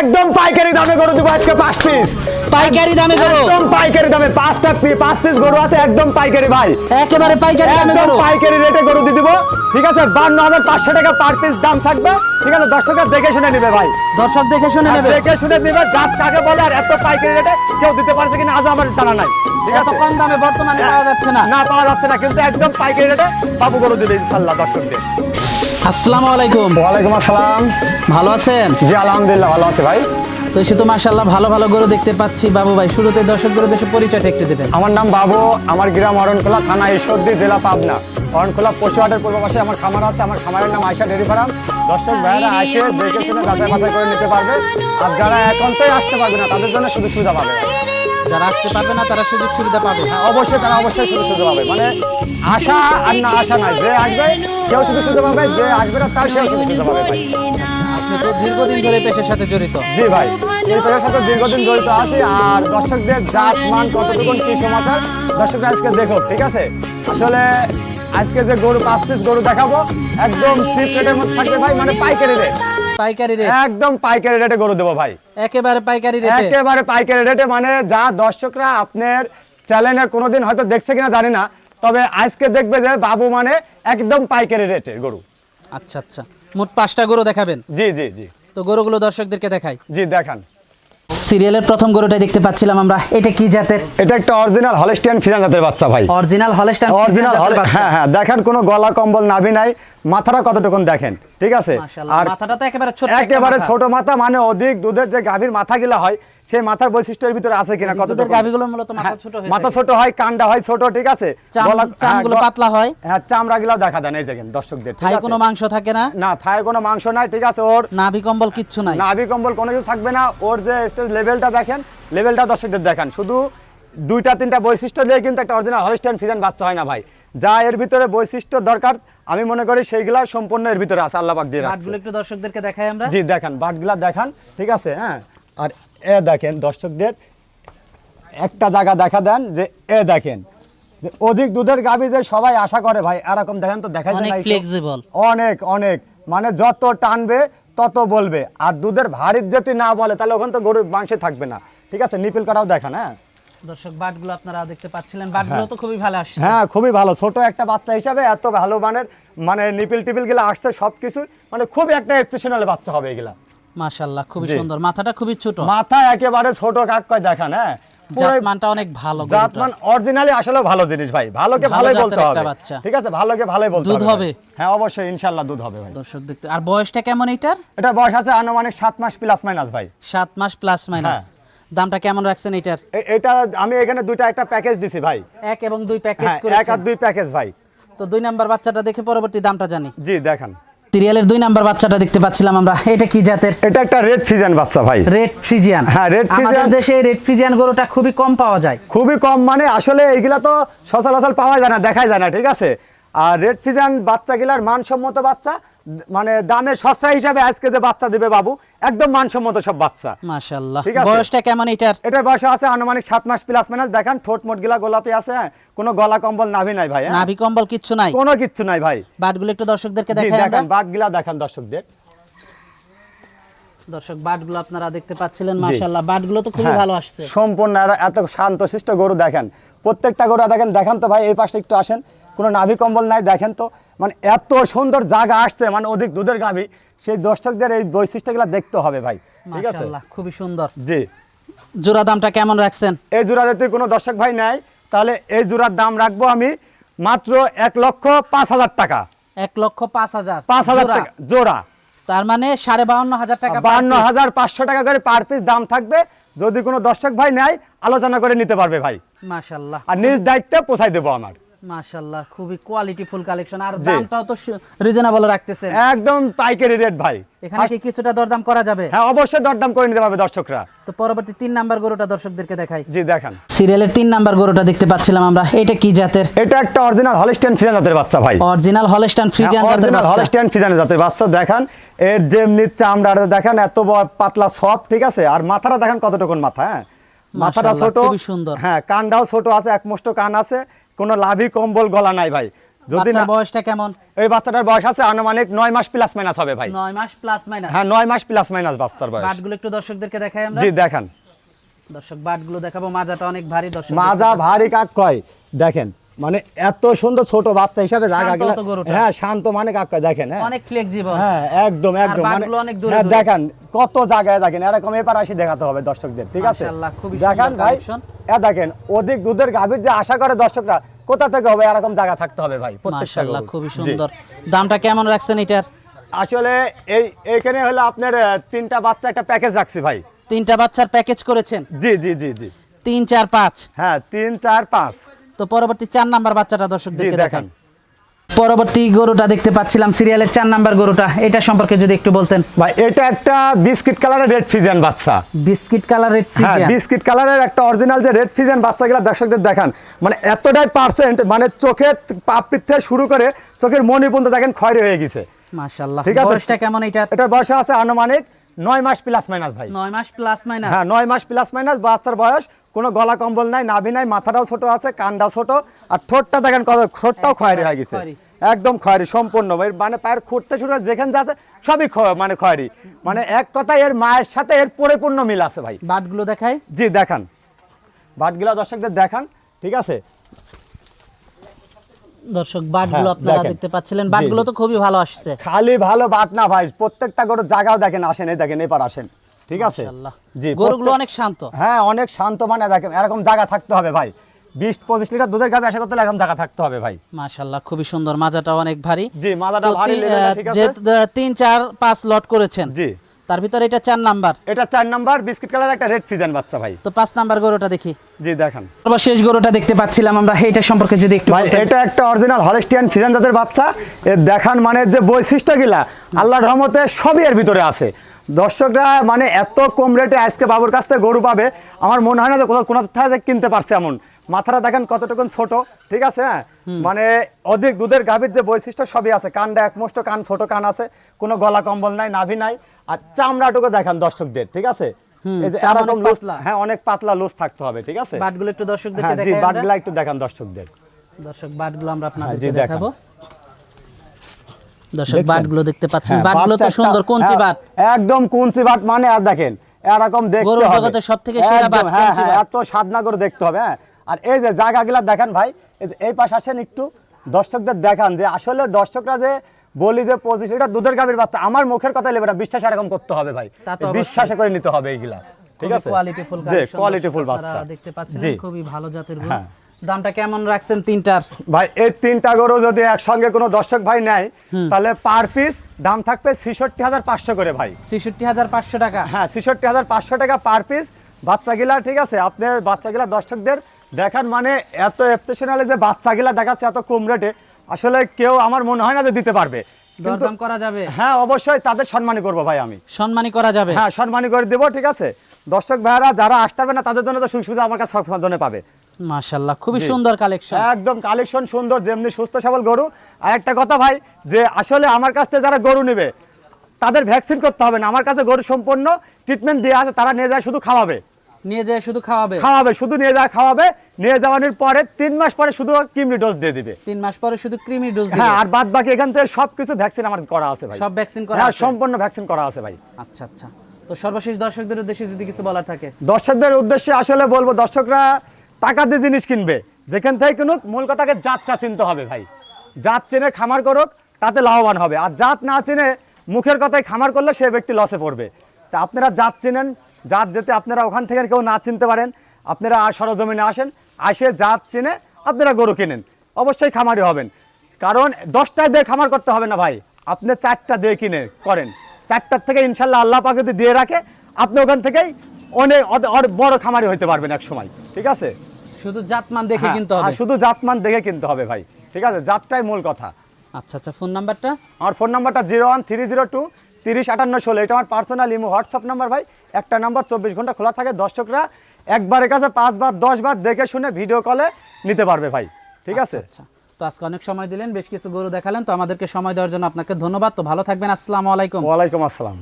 একদম পাইকারি দামে গরু দিব আজকে পাঁচ পিস পাইকারি দামে গরু? একদম পাইকারি দামে পাঁচটা পাঁচ পিস গরু আছে একদম পাইকারি ভাই। একেবারে পাইকারি দামে গরু? পাইকারি রেটে গরু দিয়ে দিব। ঠিক আছে বান্ন হাজার পাঁচশো টাকা পার পিস দাম থাকবে। ঠিক আছে দশ টাকা দেখে শুনে নিবে ভাই। দর্শক দেখে শুনে নেবে। দেখে শুনে নিবে জাত কাকে বলে আর এত পাইকারি রেটে কেউ দিতে পারছে কিনা আজ আমার জানা নাই। ঠিক আছে? কম দামে বর্তমানে পাওয়া যাচ্ছে না। না পাওয়া যাচ্ছে না কিন্তু একদম পাইকারি রেটে বাবু গরু দিবে ইনশাল্লাহ দর্শকদের। আসসালামু আলাইকুম। ওয়ালাইকুম আসসালাম। ভালো আছেন? জি আলহামদুলিল্লাহ ভালো আছে ভাই। তো সে তো মাশাআল্লাহ ভালো ভালো গরু দেখতে পাচ্ছি বাবু ভাই শুরুতে দর্শক গরু দেশে পরিচয়টা একটু দেবেন। আমার নাম বাবু আমার গ্রাম অরণখোলা থানা ঈশ্বরদী জেলা পাবনা। অরণখোলা পশুহাটের পূর্ব পাশে আমার খামার আছে আমার খামারের নাম আয়সা ডেরি ফার্ম। দর্শক ভাইয়েরা আসে দেখে শুনে যাচাই বাছাই করে নিতে পারবে। আর যারা একান্তই আসতে পারবে না তাদের জন্য সুযোগ সুবিধা পাবে। যারা আসতে পারবে না তারা সুযোগ সুবিধা পাবে। হ্যাঁ, অবশ্যই তারা অবশ্যই সুযোগ সুবিধা পাবে। মানে আশা আর না আশা নাই যে আসবে সেও সুযোগ সুবিধা পাবে যে আসবে না তার সেও সুযোগ সুবিধা পাবে ভাই। আপনি তো দীর্ঘদিন ধরে পেশার সাথে জড়িত? জি ভাই এই পেশার সাথে দীর্ঘদিন জড়িত আছি আর দর্শকদের জাত মান কতটুকুন কি সমাচার দর্শকরা আজকে দেখো ঠিক আছে? আসলে আজকে যে গরু পাঁচ পিস গরু দেখাবো একদম চিপ রেটের মধ্যে থাকবে ভাই মানে পাইকারি রেট পাইকারি রেট একদম পাইকারি রেটে গরু দেবো ভাই। একেবারে পাইকারি রেটে একেবারে পাইকারি রেটে মানে যা দর্শকরা আপনার চ্যানেলে কোনোদিন হয়তো দেখছে কিনা জানি না তবে আজকে দেখবে যে বাবু মানে একদম পাইকারি রেটে গরু। আচ্ছা আচ্ছা। মোট পাঁচটা গরু দেখাবেন? জি জি জি। তো গরুগুলো দর্শকদেরকে দেখাই। জি দেখান। সিরিয়ালের প্রথম গরুটা দেখতে পাচ্ছিলাম আমরা। এটা কি জাতের? এটা একটা অরিজিনাল হলস্টিয়ান ফিজান জাতের বাচ্চা ভাই। অরিজিনাল হলস্টাইন অরিজিনাল হ্যাঁ হ্যাঁ দেখেন কোনো গলা কম্বল নাভি নাই মাথাটা কতটুকু দেখেন ঠিক আছে? আর মাথাটা তো একেবারে ছোট একেবারে। ছোট মাথা মানে অধিক দুধের যে গাভীর মাথা গিলা হয় সেই মাথার বৈশিষ্ট্যের ভিতরে আছে কিনা কত দুধের গাভীগুলোর মূলত মাথা ছোট হয়ে মাথা ছোট হয় কান্ডা হয় ছোট ঠিক আছে? চামগুলো হ্যাঁ, পাতলা হয়। হ্যাঁ চামড়া গুলাও দেখা দেন এই দেখেন দর্শকদের ঠিক আছে? কোনো মাংস থাকে না? না থায় কোনো মাংস নাই ঠিক আছে? ওর নাভি কম্বল কিচ্ছু নাই। নাভি কম্বল কোনো কিছু থাকবে না। ওর যে স্টেজ লেভেলটা দেখেন লেভেলটা দর্শকদের দেখান। শুধু দুইটা তিনটা বৈশিষ্ট্য দিয়ে কিন্তু একটা অরিজিনাল হলিস্টাইন ফিজান বাচ্চা হয় না ভাই। যা এর ভিতরে বৈশিষ্ট্য দরকার আমি মনে করি সেইগুলা সম্পূর্ণ এর ভিতরে আছে আল্লাহ পাক দিয়ে রাখছে। একটু দর্শকদেরকে দেখাই আমরা। জি দেখান বাটগুলা দেখান ঠিক আছে? হ্যাঁ আর এ দেখেন দর্শকদের একটা জায়গা দেখা দেন যে এ দেখেন যে অধিক দুধের গাবি যে সবাই আশা করে ভাই এরকম দেখেন তো দেখাই যায় অনেক না এই অনেক অনেক মানে যত টানবে তত বলবে। আর দুধের ভারী যদি না বলে তাহলে ওখানে তো গরুর মাংসে থাকবে না। ঠিক আছে নিপিল কাটাও দেখান হ্যাঁ? দর্শক বাটগুলো আপনারা দেখতে পাচ্ছিলেন। বাটগুলো তো খুবই ভালো আসছে। হ্যাঁ খুবই ভালো। ছোট একটা বাচ্চা হিসাবে এত ভালো মানের মানে নিপিল টিপিলগুলো আসছে সবকিছু মানে খুবই একটা এক্সেপশনাল বাচ্চা হবে এগুলা। মাশাআল্লাহ খুবই সুন্দর। মাথাটা খুবই ছোট। মাথা একেবারে ছোট কাক কয় দেখান হ্যাঁ? জাতমানটা অনেক ভালো জাতমান অরিজিনালি আসলে ভালো জিনিস ভাই। ভালোকে ভালোই বলতে হবে। ঠিক আছে? ভালোকে ভালোই বলতে দুধ হবে হবে? হ্যাঁ অবশ্যই ইনশাআল্লাহ দুধ হবে ভাই। দর্শক দেখতে আর বয়সটা কেমন এটার এটা বয়স আছে আনুমানিক সাত মাস প্লাস মাইনাস ভাই। সাত মাস প্লাস মাইনাস হ্যাঁ। দামটা কেমন রাখছেন এটার এটা আমি এখানে দুইটা একটা প্যাকেজ দিছি ভাই। এক এবং দুই প্যাকেজ করে এক আর দুই প্যাকেজ ভাই। তো দুই নাম্বার বাচ্চাটা দেখে পরবর্তী দামটা জানি। জি দেখান। সিরিয়ালের দুই নাম্বার বাচ্চাটা দেখতে পাচ্ছিলাম আমরা। এটা কি জাতের? এটা একটা রেড ফ্রিজিয়ান বাচ্চা ভাই। রেড ফ্রিজিয়ান হ্যাঁ, রেড ফ্রিজিয়ান আমাদের দেশে রেড ফ্রিজিয়ান গরুটা খুবই কম পাওয়া যায়। খুবই কম মানে আসলে এইগুলা তো সচরাচর পাওয়া যায় না দেখাই যায় না ঠিক আছে? আর রেড ফ্রিজিয়ান বাচ্চাগুলার মানসম্মত বাচ্চা মানে দামের সস্তা হিসাবে আজকে যে বাচ্চা দিবে বাবু একদম মানসম্মত সব বাচ্চা। মাশাআল্লাহ। ঠিক আছে। বয়সটা কেমন এটার? এটার বয়স আছে আনুমানিক সাত মাস প্লাস মাইনাস দেখান ঠোঁট মোট গিলা গোলাপি আছে কোনো গলা কম্বল নাভি নাই ভাই হ্যাঁ? নাভি কম্বল কিচ্ছু নাই? কোনো কিচ্ছু নাই ভাই। বাটগুলো একটু দর্শকদেরকে দেখাই দেখান বাট গিলা দেখান দর্শকদের। দর্শক বাটগুলো আপনারা দেখতে পাচ্ছিলেন মাশাআল্লাহ। বাটগুলো তো খুবই হ্যাঁ, ভালো আসছে। সম্পূর্ণ এত শান্তশিষ্ট গরু দেখেন। প্রত্যেকটা গরু দেখেন দেখেন তো ভাই এই পাশে একটু আসেন। কোনো নাভি কম্বল নাই দেখেন তো। মানে এত সুন্দর জায়গা আসছে মানে অধিক দুধের গাভি সেই দর্শকদের এই বৈশিষ্ট্যগুলো দেখতে হবে ভাই ঠিক আছে? খুবই সুন্দর। জি। জোড়া দামটা কেমন রাখছেন? এই জোড়া যদি কোনো দর্শক ভাই নেয় তাহলে এই জোড়ার দাম রাখব আমি মাত্র এক লক্ষ পাঁচ হাজার টাকা। এক লক্ষ পাঁচ হাজার। পাঁচ হাজার। টাকা জোড়া। তার মানে সাড়ে বাউন্ন হাজার টাকা piece। হাজার পাঁচশো টাকা করে পার পিস দাম থাকবে যদি কোনো দর্শক ভাই নেয় আলোচনা করে নিতে পারবে ভাই। মাশাআল্লাহ। আর নিজ দায়িত্বে পোষাই দেবো আমার। মাশাআল্লাহ খুবই কোয়ালিটি ফুল কালেকশন আর দামটাও তো রিজনেবল রাখতেছেন। একদম পাইকারি রেট ভাই। এখানে কি কিছুটা দরদাম করা যাবে? হ্যাঁ অবশ্যই দরদাম করে নিতে পারবে দর্শকরা। তো পরবর্তী তিন নাম্বার গরুটা দর্শকদেরকে দেখাই। জি দেখান। সিরিয়ালের তিন নাম্বার গরুটা দেখতে পাচ্ছিলাম আমরা। এটা কি জাতের? এটা একটা অরিজিনাল হলিস্টিয়ান ফিজান জাতের বাচ্চা ভাই। অরিজিনাল হলস্টাইন ফ্রিজিয়ান জাতের অরিজিনাল বাচ্চা। হলিস্টিয়ান জাতের বাচ্চা দেখান। এর যেমনি চামড়াটা দেখেন এত পাতলা সব ঠিক আছে? আর মাথাটা দেখেন কতটুকুন মাথা হ্যাঁ? মাথাটা ছোট। সুন্দর। হ্যাঁ কানটাও ছোট আছে একমুষ্ট কান আছে। কোনো লাভি কম্বল গলা নাই ভাই। যদি না বয়সটা কেমন? এই বাচ্চাটার বয়স আছে আনুমানিক নয় মাস প্লাস মাইনাস হবে ভাই। নয় মাস প্লাস মাইনাস হ্যাঁ নয় মাস প্লাস মাইনাস বাচ্চার বয়স। বাটগুলো একটু দর্শকদেরকে দেখাই আমরা। জি দেখান। দর্শক বাটগুলো দেখাবো। মাজাটা অনেক ভারী দর্শক মাজা ভারী কাক কয়? দেখেন মানে এত সুন্দর ছোট বাচ্চা হিসাবে জায়গা গেলা। হ্যাঁ শান্ত মানে কাক কয়? দেখেন হ্যাঁ। অনেক ফ্লেক্সিবল হ্যাঁ একদম একদম মানে হ্যাঁ দেখেন কত জায়গায় দেখেন। এরকম এপার আসি দেখাতে হবে দর্শকদের ঠিক আছে? দেখেন ভাই। এ দেখেন অধিক দুধের গাভীর যে আশা করে দর্শকরা কোথা থেকে হবে? এরকম জায়গা থাকতে হবে ভাই মাশাআল্লাহ খুবই সুন্দর। দামটা কেমন রাখছেন এটার? আসলে এই এখানে হলো আপনার তিনটা বাচ্চা একটা প্যাকেজ রাখছি ভাই। তিনটা বাচ্চার প্যাকেজ করেছেন? জি জি জি জি। তিন চার পাঁচ? হ্যাঁ তিন চার পাঁচ। তো পরবর্তী চার নাম্বার বাচ্চাটা দর্শক দর্শকদেরকে দেখান। পরবর্তী গরুটা দেখতে পাচ্ছিলাম সিরিয়ালের চার নাম্বার গরুটা। এটা সম্পর্কে যদি একটু বলতেন। ভাই এটা একটা বিস্কিট কালারের রেড ফিজিয়ান বাচ্চা। বিস্কিট কালারের হ্যাঁ বিস্কিট কালারের একটা অরিজিনাল যে রেড ফিজিয়ান বাচ্চাগুলো দর্শকদের দেখান মানে এতটাই পার্সেন্ট মানে চোখের পাপড়ির থেকে শুরু করে চোখের মনি পর্যন্ত দেখেন খয়রি হয়ে গেছে। মাশাআল্লাহ। ঠিক আছে? বয়সটা কেমন এটা এটার বয়স আছে আনুমানিক নয় মাস প্লাস মাইনাস ভাই। নয় মাস প্লাস মাইনাস হ্যাঁ নয় মাস প্লাস মাইনাস বাচ্চার বয়স কোনো গলা কম্বল নাই নাভি নাই মাথাটাও ছোট আছে কানটাও ছোট আর ঠোঁটটা দেখেন কত ঠোঁটটাও খয়েরি হয়ে গেছে। একদম খয়েরি সম্পূর্ণ। মানে পায়ের খুঁড়তে করে যেখানে যাচ্ছে সবই মানে খয়েরি। মানে এক কথায় এর মায়ের সাথে এর পরিপূর্ণ মিল আছে ভাই। বাটগুলো দেখাই। জি দেখান। বাটগুলা দর্শকদের দেখান ঠিক আছে? দর্শক বাটগুলো হ্যাঁ, আপনারা দেখতে পাচ্ছিলেন। বাটগুলো তো খুবই ভালো আসছে। খালি ভালো বাট না ভাই প্রত্যেকটা গরুর জায়গাও দেখেন আসেন এই দেখেন এবার আসেন। ঠিক আছে? জি গরুগুলো অনেক শান্ত। হ্যাঁ অনেক শান্ত মানে দেখেন এরকম জায়গা থাকতে হবে ভাই। বিশ পঁচিশ লিটার দুধের গাভি আশা করতে এরকম জায়গা থাকতে হবে ভাই। মাশাআল্লাহ খুবই সুন্দর মাজাটা অনেক ভারী। জি মাদাটা তো ভারী তিন- ঠিক আছে? তিন চার পাঁচ লট করেছেন। জি। তার ভিতরে এটা চার নাম্বার। এটা চার নাম্বার বিস্কিট কালার একটা রেড ফিজান বাচ্চা ভাই। তো পাঁচ নাম্বার গরুটা দেখি। জি দেখেন। সর্বশেষ গরুটা দেখতে পাচ্ছিলাম আমরা এইটা সম্পর্কে যদি একটু ভাই এটা একটা অরিজিনাল হলেস্টিয়ান ফিজান জাতের বাচ্চা। এর দেখান মানে যে বৈশিষ্ট্যগুলা আল্লাহর রহমতে সবই এর ভিতরে আছে। দর্শকরা মানে এত কম রেটে আজকে বাবুর কাছ থেকে গরু পাবে আমার মনে হয় না যে কোথাও কোনো থেকে কিনতে পারছে এমন। মাথাটা দেখেন কতটুকুন ছোট ঠিক আছে? হ্যাঁ মানে অধিক দুধের গাভীর যে বৈশিষ্ট্য সবই আছে কানটা একমষ্ট কান ছোট কান আছে কোনো গলা কম্বল নাই নাভি নাই আর চামড়াটুকু দেখান দর্শকদের ঠিক আছে? এরকম লুজ হ্যাঁ অনেক পাতলা লুজ থাকতে হবে ঠিক আছে? বাটগুলো একটু দর্শকদেরকে হ্যাঁ জি দেখাই বাটগুলা একটু দেখান দর্শকদের। দর্শক বাটগুলো আমরা আপনাদেরকে দেখাবো। দর্শক বাটগুলো দেখতে পাচ্ছেন। হ্যাঁ, বাটগুলো তো সুন্দর কোনচি হ্যাঁ, বাট। একদম কুঞ্চি বাট মানে আর দেখেন এরকম দেখতে হবে। জগতের সবথেকে সেরা বাট হ্যাঁ হ্যাঁ বাট। এত সাধনা করে দেখতে হবে হ্যাঁ। আর এই যে জায়গাগুলা দেখেন ভাই এই পাশে আসেন একটু দর্শকদের দেখান যে আসলে দর্শকরা যে বলি যে পঁচিশ লিটার দুধের গাভীর বাচ্চা আমার মুখের কথা লেবে না বিশ্বাস এরকম করতে হবে ভাই। বিশ্বাসে করে নিতে হবে এইগুলা ঠিক আছে? বাচ্চা। দেখতে পাচ্ছেন খুবই ভালো জাতের। দামটা কেমন রাখছেন তিনটার? ভাই এই তিনটা গরু যদি একসঙ্গে কোনো দর্শক ভাই নেয় তাহলে পার পিস দাম থাকবে ছেষট্টি হাজার পাঁচশো করে ভাই। ছেষট্টি হাজার পাঁচশো টাকা? হ্যাঁ ছেষট্টি হাজার পাঁচশো টাকা পার পিস। বাচ্চাগুলা ঠিক আছে আপনি বাচ্চাগুলা দর্শকদের দেখান মানে এত এক্সেপশনালি যে বাচ্চাগুলা দেখাচ্ছে এত কম রেটে আসলে কেউ আমার মনে হয় না যে দিতে পারবে। দরদাম করা যাবে? হ্যাঁ অবশ্যই তাদের সম্মানই করব ভাই আমি। সম্মানী করা যাবে? হ্যাঁ সম্মানই করে দেবো ঠিক আছে। দর্শক ভাইয়ারা যারা আসতে পারবে না তাদের জন্য তো সুযোগ সুবিধা আমার কাছে সব জন্য পাবে। মাশাল্লাহ খুবই সুন্দর কালেকশন একদম কালেকশন সুন্দর যেমনি সুস্থ সবল গরু। আর একটা কথা ভাই যে আসলে আমার কাছ থেকে যারা গরু নেবে তাদের ভ্যাকসিন করতে হবে না। আমার কাছে গরু সম্পূর্ণ ট্রিটমেন্ট দিয়ে আছে তারা নিয়ে যায় শুধু খাওয়াবে। নিয়ে যায় শুধু খাওয়াবে? খাওয়াবে শুধু নিয়ে যায় খাওয়াবে নিয়ে যাওয়ানোর পরে তিন মাস পরে শুধু ডোজ দিয়ে দিবে। তিন মাস পরে শুধু ক্রিমি ডোজ হ্যাঁ আর বাদ বাকি এখান থেকে সবকিছু ভ্যাকসিন আমার করা আছে ভাই। সব ভ্যাকসিন করা হ্যাঁ সম্পূর্ণ ভ্যাকসিন করা আছে ভাই। আচ্ছা আচ্ছা। তো সর্বশেষ দর্শকদের উদ্দেশ্যে যদি কিছু বলার থাকে? দর্শকদের উদ্দেশ্যে আসলে বলব দর্শকরা টাকা দিয়ে জিনিস কিনবে। যেখান থেকে কিনুক, মূল কথাকে জাতটা চিনতে হবে ভাই। জাত চেনে খামার করুক, তাতে লাভবান হবে। আর জাত না চেনে মুখের কথায় খামার করলে সে ব্যক্তি লসে পড়বে। তা আপনারা জাত চেনেন। জাত যেতে আপনারা ওখান থেকে কেউ না চিনতে পারেন, আপনারা আর সরজমিনে আসেন, আসে জাত চেনে আপনারা গরু কেনেন। অবশ্যই খামারি হবেন। কারণ দশটায় দিয়ে খামার করতে হবে না ভাই। আপনি চারটা দিয়ে কিনে করেন। চারটার থেকে ইনশাল্লাহ আল্লাহ পাক যদি দিয়ে রাখে, আপনি ওখান থেকেই অনেক বড় খামারি হতে পারবেন এক সময় ঠিক আছে? শুধু জাতমান দেখে হ্যাঁ, কিনতে হবে? শুধু জাতমান দেখে কিনতে হবে ভাই। ঠিক আছে? জাতটাই মূল কথা। আচ্ছা আচ্ছা ফোন নাম্বারটা? আমার ফোন নাম্বারটা zero one three zero two তিরিশ আটান্ন ষোলো। এটা আমার পার্সোনাল ইমো হোয়াটসঅ্যাপ নাম্বার ভাই। একটা নাম্বার চব্বিশ ঘণ্টা খোলা থাকে। দর্শকরা একবারের কাছে পাঁচবার দশবার দেখে শুনে ভিডিও কলে নিতে পারবে ভাই। ঠিক আছে? আচ্ছা। তো আজকে অনেক সময় দিলেন বেশ কিছু গরু দেখালেন। তো আমাদেরকে সময় দেওয়ার জন্য আপনাকে ধন্যবাদ। তো ভালো থাকবেন। আসসালামু আলাইকুম। ওয়ালাইকুম আসসালাম।